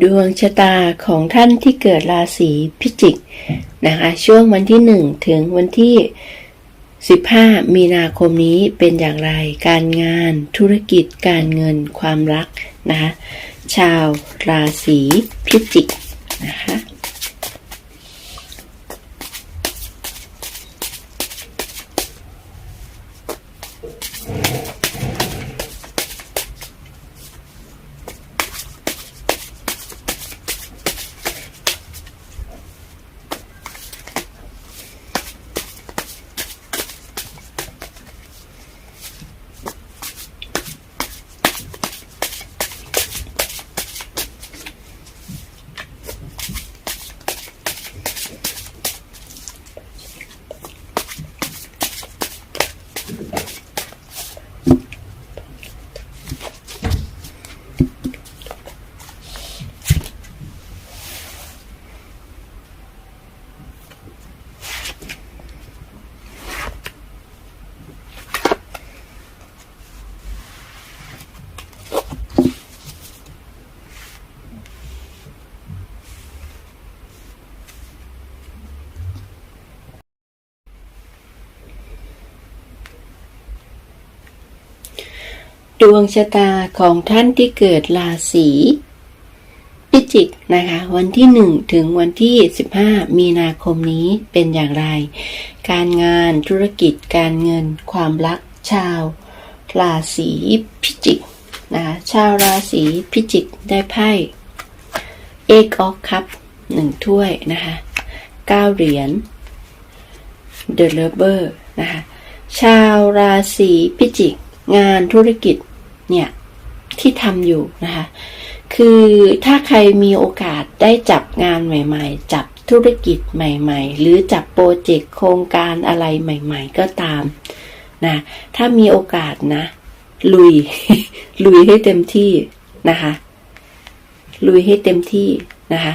ดวงชะตาของท่านที่เกิดราศีพิจิกนะคะช่วงวันที่ 1 ถึงวันที่ 15 มีนาคมนี้เป็นอย่างไรการงานธุรกิจการเงินความรักนะคะชาวราศีพิจิกนะคะ ดวงชะตาของท่านที่เกิดราศีพิจิกนะคะวันที่ 1 ถึงวันที่ 15 มีนาคมนี้เป็นอย่างไร การงานธุรกิจการเงินความรักชาว ราศีพิจิกนะคะชาวราศีพิจิกได้ไพ่เอกออกคัพหนึ่งถ้วยนะคะเก้าเหรียญ The Lover นะคะชาวราศีพิจิก งานธุรกิจ เนี่ยที่ทำอยู่นะคะ คือถ้าใครมีโอกาสได้จับงานใหม่ ๆ จับธุรกิจใหม่ ๆ หรือจับโปรเจกต์โครงการอะไรใหม่ ๆ ก็ตามนะถ้ามีโอกาสนะ ลุย ลุยให้เต็มที่นะคะ ลุยให้เต็มที่นะคะ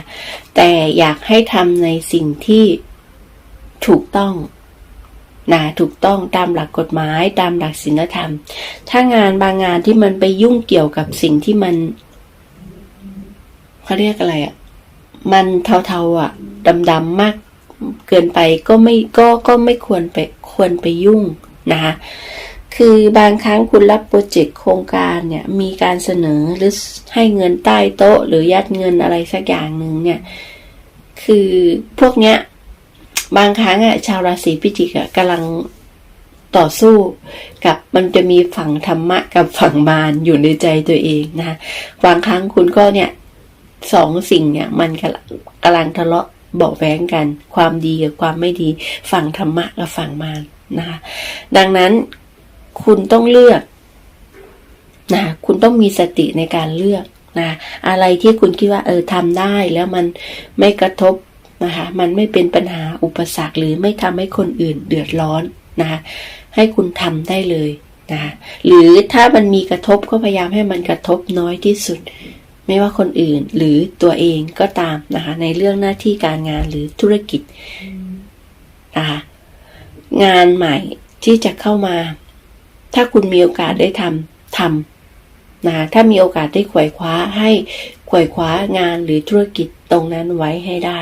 แต่อยากให้ทำในสิ่งที่ถูกต้อง นะถูกต้องตามหลักกฎหมายตามหลักศีลธรรม ถ้างานบางงานที่มันไปยุ่งเกี่ยวกับสิ่งที่มันเขาเรียกอะไรอะ่ะ มันเทาๆอะ่ะดำๆมากเกินไปก็ไม่ก็ก็ไม่ควรไปควรไปยุ่งนะคะคือบางครั้งคุณรับโปรเจกต์โครงการเนี่ยมีการเสนอหรือให้เงินใต้โต๊ะ หรือยัดเงินอะไรสักอย่างหนึ่งเนี่ย คือพวกเนี้ย บางครั้งอะชาวราศีพิจิกอะกำลังต่อสู้กับมันจะมีฝั่งธรรมะกับฝั่งมารอยู่ในใจตัวเองนะคะบางครั้งคุณก็เนี่ยสองสิ่งเนี่ยมันกำลังกำลังทะเลาะบาะแว้งกัน ความดีกับความไม่ดี ฝั่งธรรมะกับฝั่งมารนะคะดังนั้นคุณต้องเลือกนะคุณต้องมีสติในการเลือกนะอะไรที่คุณคิดว่าเออทำได้แล้วมันไม่กระทบ นะคะ มันไม่เป็นปัญหาอุปสรรคหรือไม่ทำให้คนอื่นเดือดร้อนนะคะให้คุณทำได้เลยนะคะหรือถ้ามันมีกระทบก็พยายามให้มันกระทบน้อยที่สุด ไม่ว่าคนอื่นหรือตัวเองก็ตามนะคะ ในเรื่องหน้าที่การงานหรือธุรกิจนะคะงานใหม่ที่จะเข้ามา ถ้าคุณมีโอกาสได้ทำทำนะคะถ้ามีโอกาสได้ขวายคว้าให้ขวายคว้างานหรือธุรกิจตรงนั้นไว้ให้ได้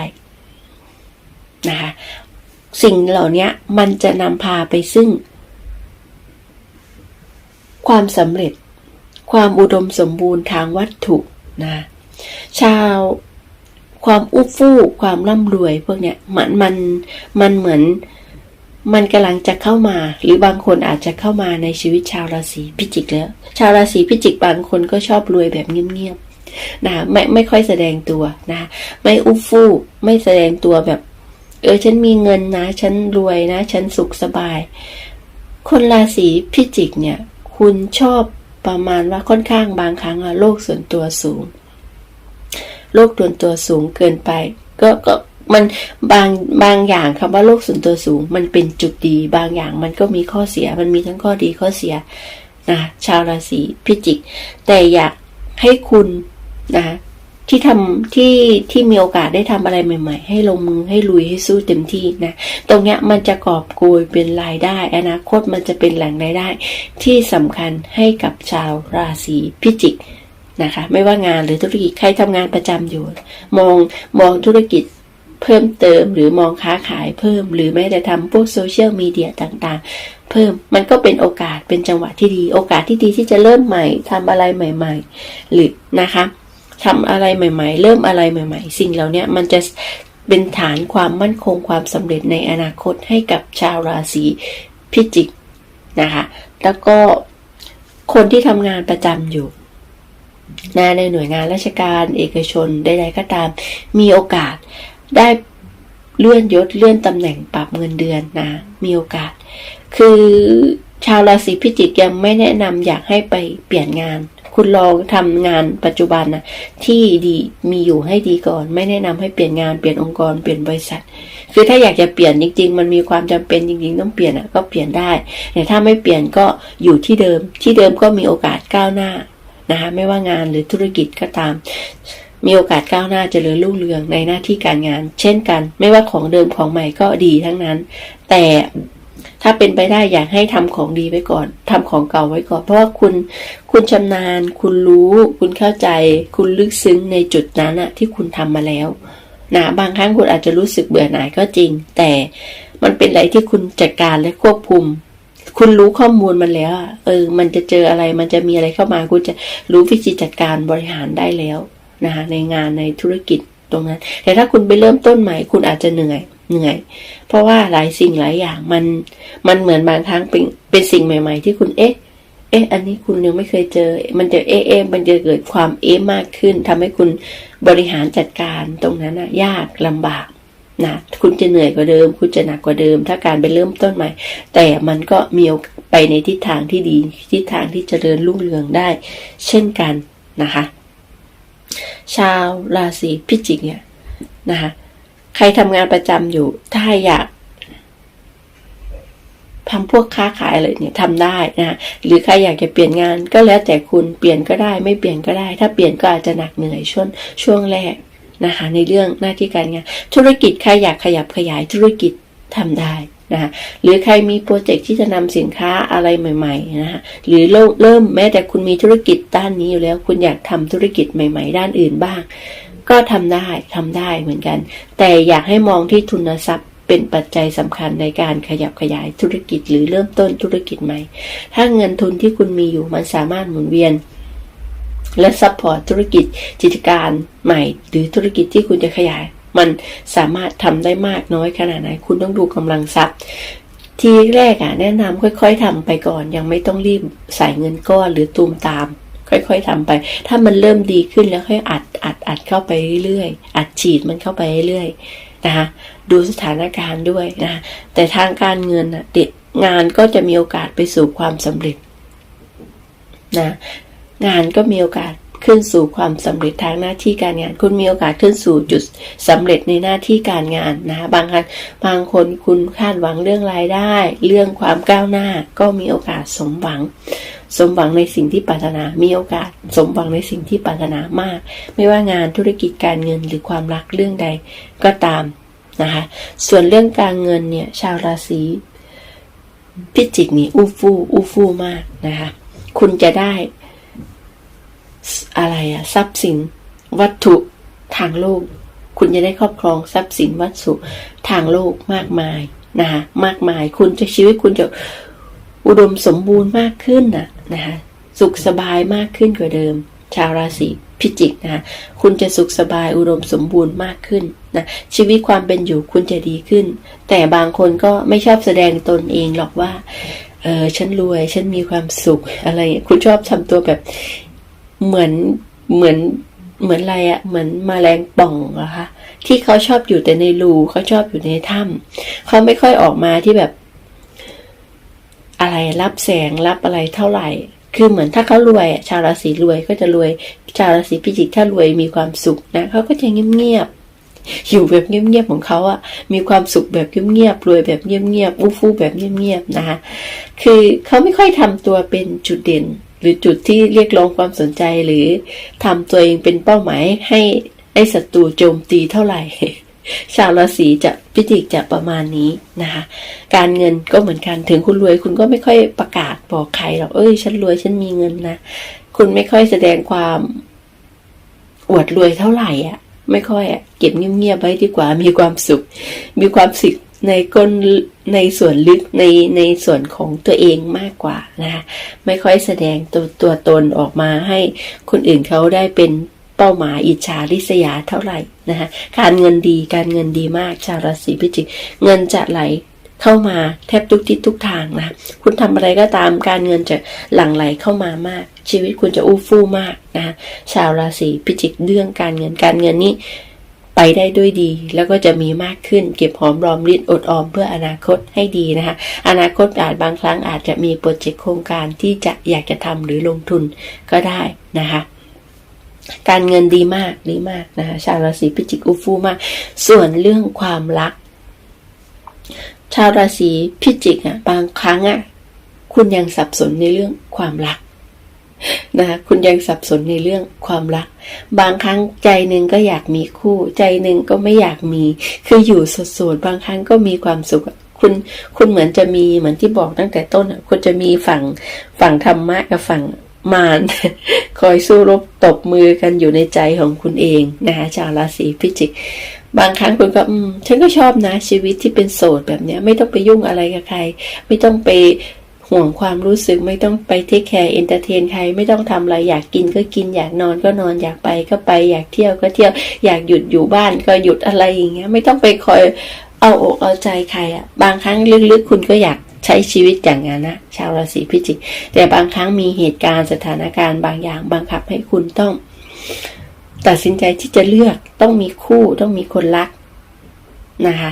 นะคะสิ่งเหล่านี้มันจะนำพาไปซึ่ง ความสำเร็จ ความอุดมสมบูรณ์ทางวัตถุนะ ชาวความอู้ฟู่ความร่ำรวยพวกเนี้ยมันมันมันเหมือนมันกำลังจะเข้ามา หรือบางคนอาจจะเข้ามาในชีวิตชาวราศีพิจิกแล้ว ชาวราศีพิจิกบางคนก็ชอบรวยแบบเงียบๆนะไม่ไม่ค่อยแสดงตัวนะ ไม่อู้ฟู่ไม่แสดงตัวแบบ เออฉันมีเงินนะ ฉันรวยนะ ฉันสุขสบาย คนราศีพิจิกเนี่ย คุณชอบประมาณว่าค่อนข้างบางครั้งอะโลกส่วนตัวสูง โลกส่วนตัวสูงเกินไป ก็ก็มันบางบางอย่างคำว่าโลกส่วนตัวสูง มันเป็นจุดดี บางอย่างมันก็มีข้อเสีย มันมีทั้งข้อดีข้อเสียนะชาวราศีพิจิก แต่อยากให้คุณนะ ที่ทำที่ที่มีโอกาสได้ทำอะไรใหม่ ๆ ให้ลงมือให้ลุยให้สู้เต็มที่นะ ตรงเนี้ยมันจะกอบโกยเป็นรายได้อนาคตมันจะเป็นแหล่งรายได้ ที่สำคัญให้กับชาวราศีพิจิกนะคะ ไม่ว่างานหรือธุรกิจใครทำงานประจำอยู่ มองมองธุรกิจเพิ่มเติมหรือมองค้าขายเพิ่ม หรือแม้แต่ทำพวกโซเชียลมีเดียต่างๆ เพิ่มมันก็เป็นโอกาสเป็นจังหวะที่ดี โอกาสที่ดีที่จะเริ่มใหม่ทำอะไรใหม่ ๆ หรือนะคะ ทำอะไรใหม่ ๆ เริ่มอะไรใหม่ ๆ สิ่งเหล่านี้มันจะเป็นฐานความมั่นคงความสำเร็จในอนาคตให้กับชาวราศีพิจิกนะคะ แล้วก็คนที่ทำงานประจำอยู่นะในหน่วยงานราชการเอกชนใดๆก็ตาม มีโอกาสได้เลื่อนยศเลื่อนตำแหน่งปรับเงินเดือนนะ มีโอกาส คือชาวราศีพิจิกยังไม่แนะนำอยากให้ไปเปลี่ยนงาน คุณลองทำงานปัจจุบันนะที่ดีมีอยู่ให้ดีก่อน ไม่แนะนำให้เปลี่ยนงานเปลี่ยนองค์กรเปลี่ยนบริษัท คือถ้าอยากจะเปลี่ยนจริง ๆ มันมีความจำเป็นจริง ๆ ต้องเปลี่ยนอะก็เปลี่ยนได้แต่ถ้าไม่เปลี่ยนก็อยู่ที่เดิม ที่เดิมก็มีโอกาสก้าวหน้านะคะไม่ว่างานหรือธุรกิจก็ตาม มีโอกาสก้าวหน้าเจริญรุ่งเรืองในหน้าที่การงาน เช่นกัน ไม่ว่าของเดิมของใหม่ก็ดีทั้งนั้น แต่ ถ้าเป็นไปได้อยากให้ทำของดีไว้ก่อนทำของเก่าไว้ก่อน เพราะว่าคุณคุณชำนาญ คุณรู้ คุณเข้าใจ คุณลึกซึ้งในจุดนั้นอะที่คุณทำมาแล้วนะบางครั้งคุณอาจจะรู้สึกเบื่อหน่ายก็จริง แต่มันเป็นอะไรที่คุณจัดการและควบคุม คุณรู้ข้อมูลมันแล้วเออ มันจะเจออะไรมันจะมีอะไรเข้ามา คุณจะรู้วิธีจัดการบริหารได้แล้วนะคะในงานในธุรกิจ ตรงนั้น แต่ถ้าคุณไปเริ่มต้นใหม่ คุณอาจจะเหนื่อยเหนื่อย เพราะว่าหลายสิ่งหลายอย่างมันมันเหมือนบางครั้งเป็นเป็นสิ่งใหม่ ๆ ที่คุณเอ๊ะ เอ๊ะ อันนี้คุณยังไม่เคยเจอ มันจะเอ๊ะเอ๊ะมันจะเกิดความเอ๊ะมากขึ้นทำให้คุณบริหารจัดการตรงนั้นนะยากลำบากนะคุณจะเหนื่อยกว่าเดิม คุณจะหนักกว่าเดิม ถ้าการไปเริ่มต้นใหม่ แต่มันก็มีไปในทิศทางที่ดี ทิศทางที่จเจริญรุ่งเรืองได้ เช่นกันนะคะ ชาวราศีพิจิกเนี่ยนะคะใครทำงานประจำอยู่ถ้าอยากทำพวกค้าขายอะไรเนี่ยทำได้นะหรือใครอยากจะเปลี่ยนงานก็แล้วแต่คุณเปลี่ยนก็ได้ ไม่เปลี่ยนก็ได้ ถ้าเปลี่ยนก็อาจจะหนักเหนื่อยช่วงช่วงแรกนะคะ ในเรื่องหน้าที่การงาน ธุรกิจใครอยากขยับขยายธุรกิจทำได้ นะคะหรือใครมีโปรเจกต์ที่จะนำสินค้าอะไรใหม่ๆนะคะหรือเริ่มแม้แต่คุณมีธุรกิจด้านนี้อยู่แล้ว คุณอยากทำธุรกิจใหม่ ๆ ด้านอื่นบ้าง ก็ทำได้ทำได้เหมือนกัน แต่อยากให้มองที่ทุนทรัพย์เป็นปัจจัยสำคัญในการขยับขยายธุรกิจหรือเริ่มต้นธุรกิจใหม่ ถ้าเงินทุนที่คุณมีอยู่มันสามารถหมุนเวียน และซัพพอร์ตธุรกิจกิจการใหม่ หรือธุรกิจที่คุณจะขยาย มันสามารถทำได้มากน้อยขนาดไหนคุณต้องดูกำลังทรัพย์ ทีแรกอะแนะนำค่อย ๆทำไปก่อน ยังไม่ต้องรีบใส่เงินก้อนหรือตูมตาม ค่อยๆทำไป ถ้ามันเริ่มดีขึ้นแล้วค่อยอัดอัดอัดเข้าไปเรื่อยๆอัดฉีดมันเข้าไปเรื่อยๆนะคะดูสถานการณ์ด้วยนะแต่ทางการเงินอะเด็ดงานก็จะมีโอกาสไปสู่ความสำเร็จนะงานก็มีโอกาส ขึ้นสู่ความสำเร็จทางหน้าที่การงาน คุณมีโอกาสขึ้นสู่จุดสำเร็จในหน้าที่การงานนะบางครั้งบางคนคุณคาดหวังเรื่องรายได้ เรื่องความก้าวหน้าก็มีโอกาสสมหวัง สมหวังในสิ่งที่ปรารถนา มีโอกาสสมหวังในสิ่งที่ปรารถนามาก ไม่ว่างานธุรกิจการเงินหรือความรักเรื่องใดก็ตามนะคะส่วนเรื่องการเงินเนี่ยชาวราศีพิจิกนี่อู้ฟู่อู้ฟู่มากนะคะคุณจะได้ อะไรอะทรัพย์สินวัตถุทางโลก คุณจะได้ครอบครองทรัพย์สินวัตถุทางโลกมากมายนะคะมากมายคุณจะชีวิตคุณจะอุดมสมบูรณ์มากขึ้นนะนะคะสุขสบายมากขึ้นกว่าเดิม ชาวราศีพิจิกนะคะคุณจะสุขสบายอุดมสมบูรณ์มากขึ้นนะชีวิตความเป็นอยู่คุณจะดีขึ้น แต่บางคนก็ไม่ชอบแสดงตนเองหรอกว่าเออฉันรวยฉันมีความสุขอะไร คุณชอบทำตัวแบบ เหมือนเหมือนเหมือนอะไรอะเหมือนมาแรงป่องอะคะที่เขาชอบอยู่แต่ในรูเขาชอบอยู่ในถ้ำเขาไม่ค่อยออกมาที่แบบ อะไรรับแสงรับอะไรเท่าไหร่ คือเหมือนถ้าเขารวยชาวราศีรวยก็จะรวย ชาวราศีพิจิกถ้ารวยมีความสุขนะเขาก็จะเงียบๆอยู่แบบเงียบๆของเขาอะมีความสุขแบบเงียบๆรวยแบบเงียบๆอู้ฟู่แบบเงียบๆนะคะคือเขาไม่ค่อยทำตัวเป็นจุดเด่น รือจุดที่เรียกร้องความสนใจหรือทำตัวเองเป็นเป้าหมายให้ให้ศัตรูโจมตีเท่าไหร่ ชาวราศีจะพิจิกจะประมาณนี้นะคะ การเงินก็เหมือนกันถึงคุณรวยคุณก็ไม่ค่อยประกาศบอกใครหรอกเอ้ย ฉันรวยฉันมีเงินนะคุณไม่ค่อยแสดงความอวดรวยเท่าไหร่อะ ไม่ค่อยอะ เก็บเงียบๆไว้ดีกว่ามีความสุข มีความสุข ในก้นในส่วนลึกในในส่วนของตัวเองมากกว่านะคะไม่ค่อยแสดงตัวตัวตนออกมาให้คนอื่นเขาได้เป็นเป้าหมายอิจฉาริษยาเท่าไหร่นะคะการเงินดีการเงินดีมากชาวราศีพิจิกเงินจะไหลเข้ามาแทบทุกทิศทุกทางนะคุณทำอะไรก็ตามการเงินจะหลั่งไหลเข้ามามาก ชีวิตคุณจะอู้ฟู่มากนะชาวราศีพิจิกเรื่องการเงินการเงินนี้ ไปได้ด้วยดี แล้วก็จะมีมากขึ้นเก็บหอมรอมริดอดออมเพื่ออนาคตให้ดีนะคะ อนาคตอาจบางครั้งอาจจะมีโปรเจกต์โครงการที่จะอยากจะทำหรือลงทุนก็ได้นะคะการเงินดีมากดีมากนะคะชาวราศีพิจิกอุฟูมาก ส่วนเรื่องความรัก ชาวราศีพิจิกอะบางครั้งอะคุณยังสับสนในเรื่องความรัก นะคะคุณยังสับสนในเรื่องความรัก บางครั้งใจหนึ่งก็อยากมีคู่ ใจหนึ่งก็ไม่อยากมี คืออยู่โสดๆบางครั้งก็มีความสุขคุณคุณเหมือนจะมีเหมือนที่บอกตั้งแต่ต้นคุณจะมีฝั่งฝั่งธรรมะกับฝั่งมารคอยสู้รบตบมือกันอยู่ในใจของคุณเองนะคะชาวราศีพิจิก บางครั้งคุณก็อืมฉันก็ชอบนะชีวิตที่เป็นโสดแบบเนี้ย ไม่ต้องไปยุ่งอะไรกับใคร ไม่ต้องไป ห่วงความรู้สึกไม่ต้องไปเทคแคร์เอนเตอร์เทนใครไม่ต้องทำอะไรอยากกินก็กินอยากนอนก็นอนอยากไปก็ไปอยากเที่ยวก็เที่ยวอยากหยุดอยู่บ้านก็หยุดอะไรอย่างเงี้ยไม่ต้องไปคอยเอาอกเอาใจใครอะ่ะบางครั้งลึกๆคุณก็อยากใช้ชีวิตอย่างนั้นนะชาวราศีพิจิก แต่บางครั้งมีเหตุการณ์สถานการณ์บางอย่างบังคับให้คุณต้อง ตัดสินใจที่จะเลือกต้องมีคู่ต้องมีคนรักนะคะ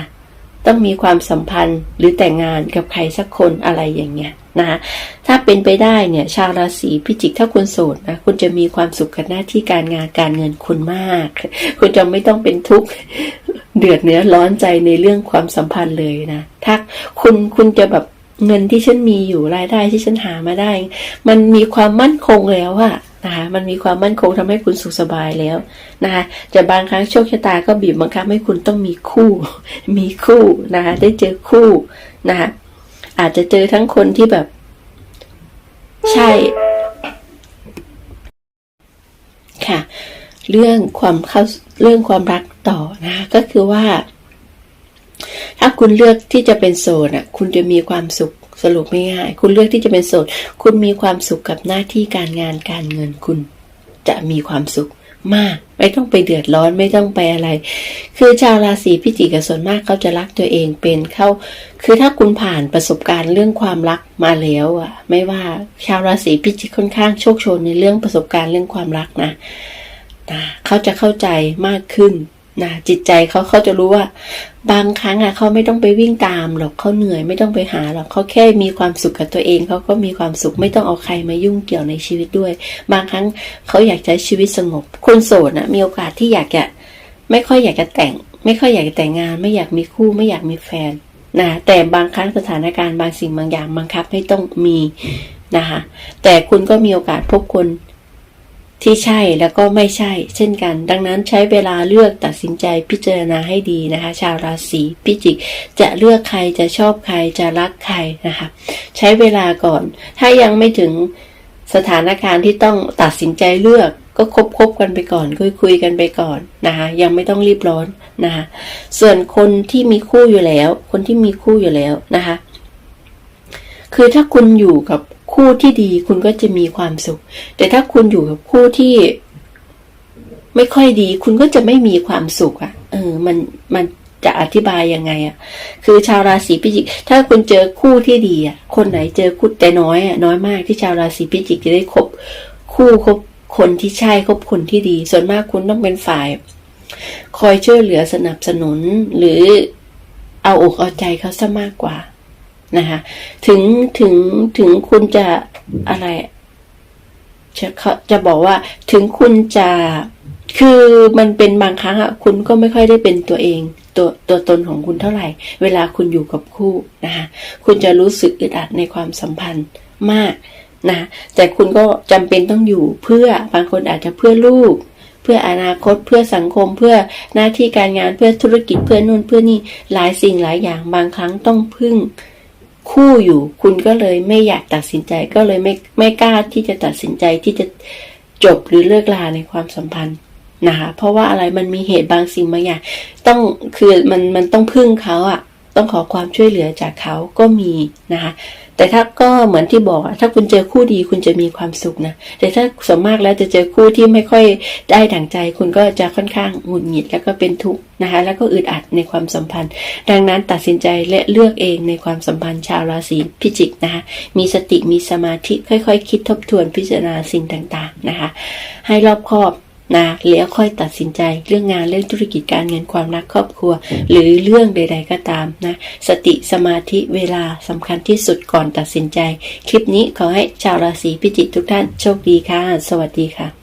ต้องมีความสัมพันธ์หรือแต่งงานกับใครสักคนอะไรอย่างเงี้ยนะคะถ้าเป็นไปได้เนี่ยชาวราศีพิจิกถ้าคุณโสดนะคุณจะมีความสุขกับหน้าที่การงานการเงินคุณมาก คุณจะไม่ต้องเป็นทุกข์เดือดเนื้อร้อนใจในเรื่องความสัมพันธ์เลยนะถ้าคุณคุณจะแบบเงินที่ฉันมีอยู่รายได้ที่ฉันหามาได้ มันมีความมั่นคงแล้วอะ นะคะมันมีความมั่นคงทำให้คุณสุขสบายแล้วนะคะแต่บางครั้งโชคชะตาก็บีบบังคับให้คุณต้องมีคู่ มีคู่นะคะได้เจอคู่นะคะอาจจะเจอทั้งคนที่แบบ ใช่ ค่ะ เรื่องความเข้าเรื่องความรักต่อนะะก็คือว่า ถ้าคุณเลือกที่จะเป็นโสดอะ คุณจะมีความสุข สรุปง่ายๆคุณเลือกที่จะเป็นโสด คุณมีความสุขกับหน้าที่การงานการเงินคุณ จะมีความสุขมาก ไม่ต้องไปเดือดร้อนไม่ต้องไปอะไร คือชาวราศีพิจิกส่วนมากเขาจะรักตัวเองเป็นเข้าคือถ้าคุณผ่านประสบการณ์เรื่องความรักมาแล้วอะ ไม่ว่าชาวราศีพิจิกค่อนข้างโชคโชนในเรื่องประสบการณ์เรื่องความรักนะนะเขาจะเข้าใจมากขึ้น นะจิตใจเขาเขาจะรู้ว่า บางครั้งอะเขาไม่ต้องไปวิ่งตามหรอกเขาเหนื่อยไม่ต้องไปหาหรอกเขาแค่มีความสุขกับตัวเองเขาก็มีความสุขไม่ต้องเอาใครมายุ่งเกี่ยวในชีวิตด้วย บางครั้งเขาอยากใช้ชีวิตสงบ คนโสดนะมีโอกาสที่อยากจะไม่ค่อยอยากจะแต่ง ไม่ค่อยอยากจะแต่งงาน ไม่อยากมีคู่ไม่อยากมีแฟนนะแต่บางครั้งสถานการณ์บางสิ่งบางอย่างบังคับให้ต้องมีนะคะแต่คุณก็มีโอกาสพบคน ที่ใช่แล้วก็ไม่ใช่ เช่นกัน ดังนั้นใช้เวลาเลือกตัดสินใจพิจารณาให้ดีนะคะ ชาวราศีพิจิก จะเลือกใครจะชอบใครจะรักใครนะคะ ใช้เวลาก่อน ถ้ายังไม่ถึงสถานการณ์ที่ต้องตัดสินใจเลือกก็คบคบกันไปก่อนคุยคุยกันไปก่อนนะคะยังไม่ต้องรีบร้อนนะคะส่วนคนที่มีคู่อยู่แล้ว คนที่มีคู่อยู่แล้วนะคะ คือถ้าคุณอยู่กับ คู่ที่ดีคุณก็จะมีความสุข แต่ถ้าคุณอยู่กับคู่ที่ไม่ค่อยดี คุณก็จะไม่มีความสุขอะ่ะ เออ มันมันจะอธิบายยังไงอะ่ะ คือชาวราศีพิจิก ถ้าคุณเจอคู่ที่ดีอะ่ะ คนไหนเจอคู่แต่น้อยอะ่ะน้อยมากที่ชาวราศีพิจิกจะได้คบคู่คบคนที่ใช่คบคนที่ดี ส่วนมากคุณต้องเป็นฝ่าย คอยช่วยเหลือสนับสนุนหรือเอาอกเอาใจเขาซะมากกว่า นะคะถึงถึงถึงคุณจะอะไรจะจะบอกว่าถึงคุณจะคือมันเป็นบางครั้งอะคุณก็ไม่ค่อยได้เป็นตัวเอง ตัวตัวตนของคุณเท่าไหร่ เวลาคุณอยู่กับคู่นะคะคุณจะรู้สึกอึดอัดในความสัมพันธ์มากนะแต่คุณก็จำเป็นต้องอยู่เพื่อบางคนอาจจะเพื่อลูก เพื่ออนาคตเพื่อสังคม เพื่อหน้าที่การงานเพื่อธุรกิจเพื่อนู่นเพื่อนี่หลายสิ่งหลายอย่างบางครั้งต้องพึ่ง คู่อยู่ คุณก็เลยไม่อยากตัดสินใจก็เลยไม่ไม่กล้าที่จะตัดสินใจที่จะจบหรือเลิกลาในความสัมพันธ์นะคะเพราะว่าอะไรมันมีเหตุบางสิ่งบางอย่างต้องคือมันมันต้องพึ่งเขาอะต้องขอความช่วยเหลือจากเขาก็มีนะคะ แต่ถ้าก็เหมือนที่บอกอะถ้าคุณเจอคู่ดีคุณจะมีความสุขนะ แต่ถ้าส่วนมากแล้วจะเจอคู่ที่ไม่ค่อยได้ดั่งใจ คุณก็จะค่อนข้างหงุดหงิดแล้วก็เป็นทุกข์นะคะ แล้วก็อึดอัดในความสัมพันธ์ ดังนั้นตัดสินใจและเลือกเองในความสัมพันธ์ชาวราศีพิจิกนะคะ มีสติมีสมาธิค่อยๆคคิดทบทวนพิจารณาสิ่งต่างๆนะคะ ให้รอบคอบ นะแล้วค่อยตัดสินใจเรื่องงานเรื่องธุรกิจการเงินความรักครอบครัว หรือเรื่องใด ๆ ก็ตามนะสติสมาธิเวลาสำคัญที่สุดก่อนตัดสินใจ คลิปนี้ขอให้ชาวราศีพิจิกทุกท่านโชคดีค่ะ สวัสดีค่ะ